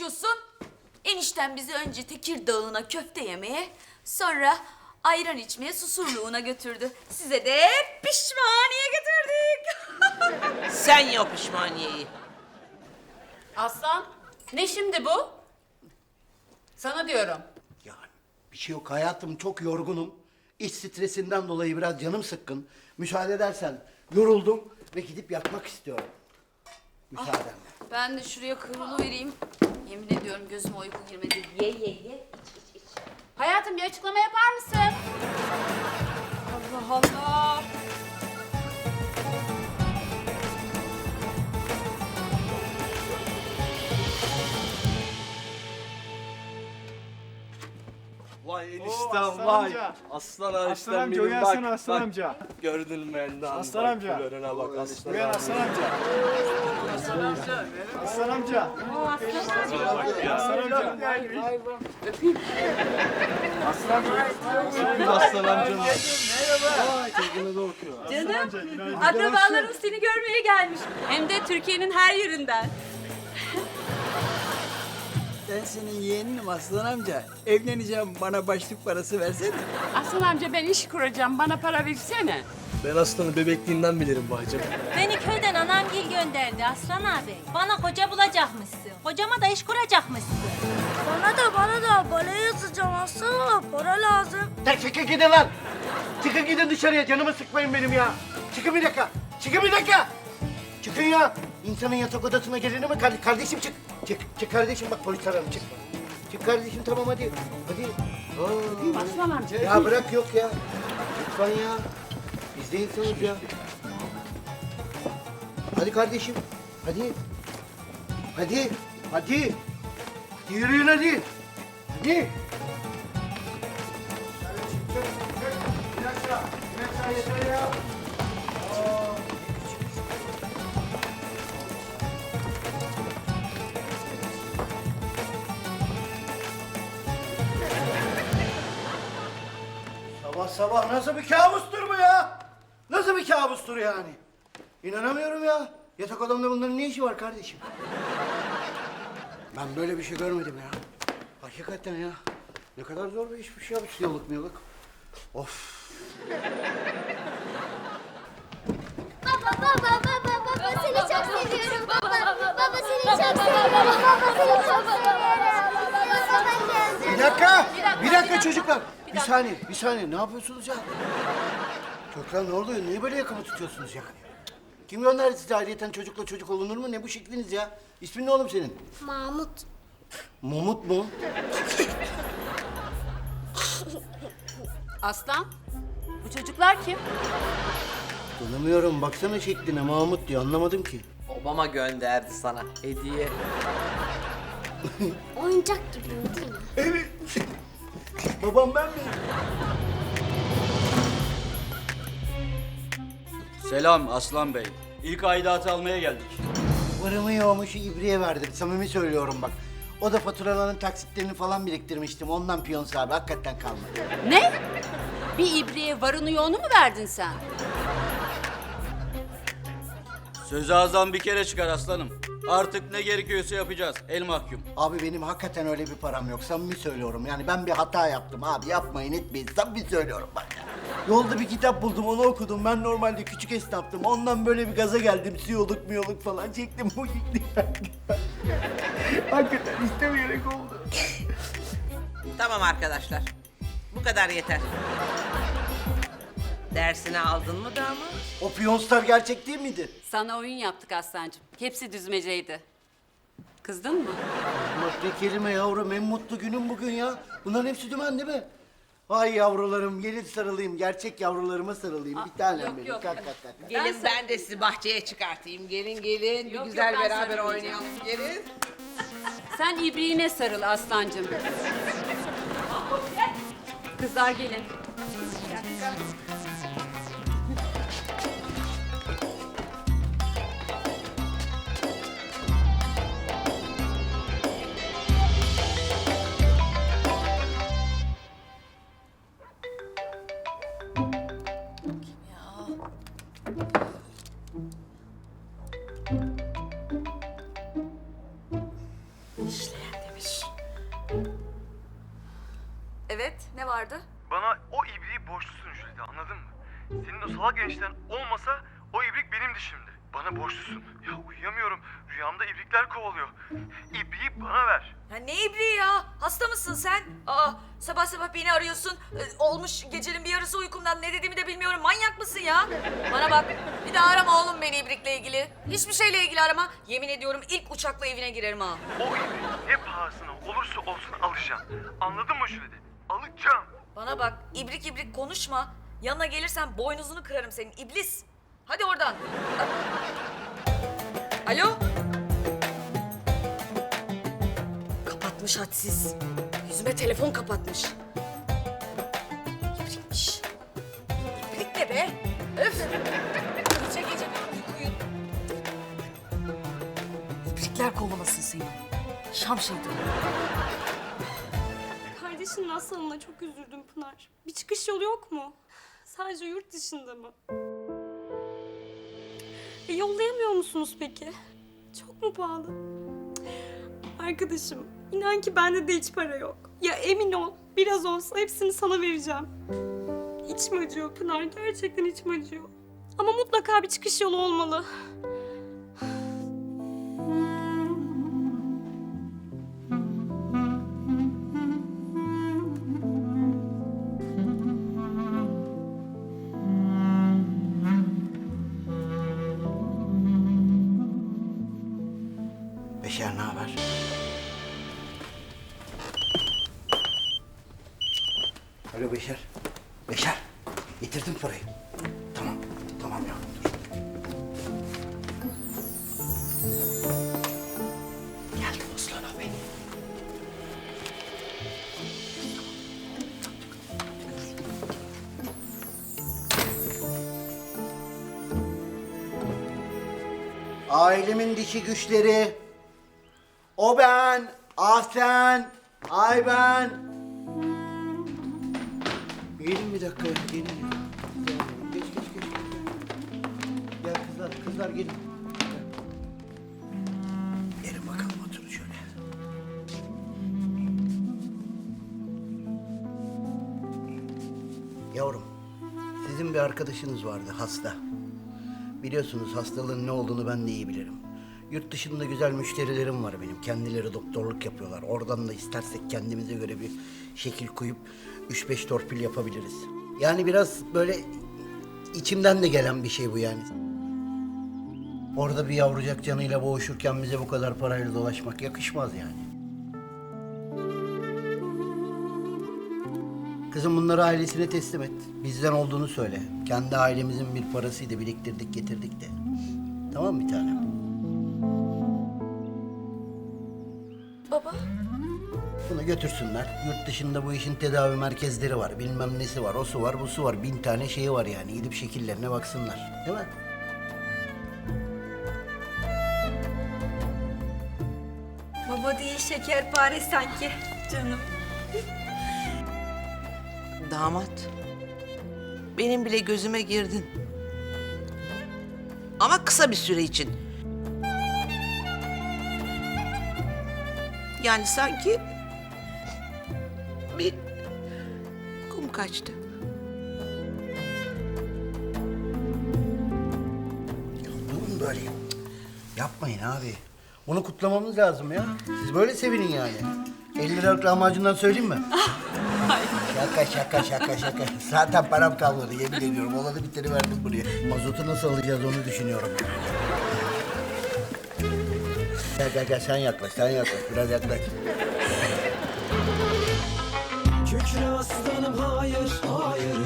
karışıyorsun? Enişten bizi önce Tekirdağ'ına köfte yemeye, sonra ayran içmeye susurluğuna götürdü. Size de pişmaniye getirdik. Sen yap pişmaniyeyi. Aslan, ne şimdi bu? Sana diyorum. Yani bir şey yok hayatım çok yorgunum. İş stresinden dolayı biraz canım sıkkın. Müsaade edersen yoruldum ve gidip yatmak istiyorum. Müsaadenle. Ben de şuraya kıvrılı vereyim. Yemin ediyorum gözüme uyku girmedi. Ye ye ye. İç iç iç. Hayatım bir açıklama yapar mısın? Allah Allah. Vay eniştem Aslan vay. amca. Aslan Aslan eniştem amca benim uyansana bak. Aslan bak. amca. Gördün mü Endan? Aslan bak, amca. Florena bak aslan Uyan amca. Aslan amca. Aslan amca. Aslan amca. Aslan amca. Bir aslan amcanın. Canım, akrabalarım seni görmeye gelmiş. Hem de Türkiye'nin her yerinden. Ben senin yeğeninim Aslan amca. Evleneceğim bana başlık parası versene. Aslan amca ben iş kuracağım. Bana para versene. Ben aslanı bebekliğinden bilirim bacım. Beni köyden anamgil gönderdi Aslan abi. Bana koca bulacakmışsın. Kocama da iş kuracakmışsın. Bana da bana da bale yazacağım aslında para lazım. Tek çıkın gidin lan. Çıkın gidin dışarıya canımı sıkmayın benim ya. Çıkın bir dakika. Çıkın bir dakika. Çıkın ya. İnsanın yatak odasına gelir mi? Kar- kardeşim çık. Çık, çık kardeşim bak polis ararım çık. Çık kardeşim tamam hadi. Hadi. Hadi. Aslan amca. Ya bırak yok ya. Lütfen ya. Biz de insanız ya. Hadi kardeşim. Hadi. Hadi. Hadi. Hadi yürüyün hadi. Hadi. Sabah sabah nasıl bir kabustur bu ya? Nasıl bir kabustur yani? İnanamıyorum ya. Yatak odamda bunların ne işi var kardeşim? Ben böyle bir şey görmedim ya. Hakikaten ya. Ne kadar zor bir işmiş ya bu yıllık mıyılık. Of. Baba baba baba baba seni çok seviyorum baba. Baba seni çok seviyorum. Baba seni çok seviyorum. Baba geldi. Bir dakika. Bir dakika çocuklar. Bir saniye, bir saniye. Ne yapıyorsunuz ya? Çocuklar ne oluyor? Niye böyle yakamı tutuyorsunuz yani? Kim gönderdi size ayrıyeten çocukla çocuk olunur mu? Ne bu şekliniz ya? İsmin ne oğlum senin? Mahmut. Mumut mu? Aslan, bu çocuklar kim? Tanımıyorum. Baksana şekline Mahmut diyor. Anlamadım ki. Obama gönderdi sana hediye. Oyuncak gibi değil mi? Evet. Babam ben mi? Selam Aslan Bey. İlk aidatı almaya geldik. Varımı yoğumu şu ibriye verdim. Samimi söylüyorum bak. O da faturaların taksitlerini falan biriktirmiştim. Ondan piyon sahibi hakikaten kalmadı. Ne? Bir ibriğe varını yoğunu mu verdin sen? Sözü ağızdan bir kere çıkar aslanım. Artık ne gerekiyorsa yapacağız. El mahkum. Abi benim hakikaten öyle bir param yok. Samimi söylüyorum. Yani ben bir hata yaptım abi. Yapmayın etmeyin. Samimi söylüyorum bak. Yolda bir kitap buldum onu okudum. Ben normalde küçük esnaftım. Ondan böyle bir gaza geldim. Siyoluk miyoluk falan çektim. Bu gitti. hakikaten istemeyerek oldu. Tamam arkadaşlar. Bu kadar yeter. Dersini aldın mı damat? O piyonslar gerçek değil miydi? Sana oyun yaptık Aslancığım. Hepsi düzmeceydi. Kızdın mı? Bak ne kelime yavrum. En mutlu günüm bugün ya. Bunların hepsi dümen değil mi? Ay yavrularım gelin sarılayım. Gerçek yavrularıma sarılayım. bir tanem yok, benim. yok. Kalk kalk kalk. kalk. Gelin ben, de sizi bahçeye çıkartayım. Gelin gelin. Bir Yok, güzel yok, ben beraber sarılmayacağım. oynayalım. Gelin. Sen ibriğine sarıl Aslancığım. Kızlar gelin. Vardı? Bana o ibriği borçlusun Jülide anladın mı? Senin o salak enişten olmasa o ibrik benimdi şimdi. Bana borçlusun. Ya uyuyamıyorum. Rüyamda ibrikler kovalıyor. İbriği bana ver. Ya ne ibriği ya? Hasta mısın sen? Aa sabah sabah beni arıyorsun. Ee, olmuş gecenin bir yarısı uykumdan ne dediğimi de bilmiyorum. Manyak mısın ya? Bana bak bir daha arama oğlum beni ibrikle ilgili. Hiçbir şeyle ilgili arama. Yemin ediyorum ilk uçakla evine girerim ha. O ibriği ne pahasına olursa olsun alacağım. Anladın mı Jülide? Alacağım. Bana bak ibrik ibrik konuşma. Yanına gelirsen boynuzunu kırarım senin iblis. Hadi oradan. Alo? Kapatmış hadsiz. Yüzüme telefon kapatmış. İbrikmiş. İbrik ne be? Öf! Gece gece bir uyuyun. İbrikler kovalasın seni. Şam şeytanı. Kardeşinin hastalığına çok üzüldüm Pınar. Bir çıkış yolu yok mu? Sadece yurt dışında mı? E, yollayamıyor musunuz peki? Çok mu pahalı? Arkadaşım, inan ki bende de hiç para yok. Ya emin ol, biraz olsa hepsini sana vereceğim. İçim acıyor Pınar, gerçekten içim acıyor. Ama mutlaka bir çıkış yolu olmalı. Beşer. Beşer. Getirdim parayı. Tamam. Tamam ya. Geldim aslan abi. Ailemin dişi güçleri. O ben, ah sen, ay ben. Gelin bir dakika ya, gelin ya. Geç, geç, geç. Gel kızlar, kızlar gelin. Gel. Gelin bakalım oturun şöyle. Yavrum, sizin bir arkadaşınız vardı hasta. Biliyorsunuz hastalığın ne olduğunu ben de iyi bilirim. Yurt dışında güzel müşterilerim var benim. Kendileri doktorluk yapıyorlar. Oradan da istersek kendimize göre bir şekil koyup 3-5 torpil yapabiliriz. Yani biraz böyle içimden de gelen bir şey bu yani. Orada bir yavrucak canıyla boğuşurken bize bu kadar parayla dolaşmak yakışmaz yani. Kızım bunları ailesine teslim et. Bizden olduğunu söyle. Kendi ailemizin bir parasıydı biriktirdik getirdik de. Tamam mı bir tanem? Baba. Bunu götürsünler. Yurt dışında bu işin tedavi merkezleri var. Bilmem nesi var, o su var, bu su var. Bin tane şeyi var yani. Gidip şekillerine baksınlar. Değil mi? Baba değil şekerpare sanki. Canım. Damat. Benim bile gözüme girdin. Ama kısa bir süre için. Yani sanki kum kaçtı. Durun böyle. Yapmayın abi. Bunu kutlamamız lazım ya. Siz böyle sevinin yani. 50 liralık lahmacundan söyleyeyim mi? şaka şaka şaka şaka. Zaten param kalmadı yemin ediyorum. Olanı biteni verdim buraya. Mazotu nasıl alacağız onu düşünüyorum. Gel gel gel sen yaklaş sen yaklaş biraz yaklaş. Kükre aslanım hayır, hayır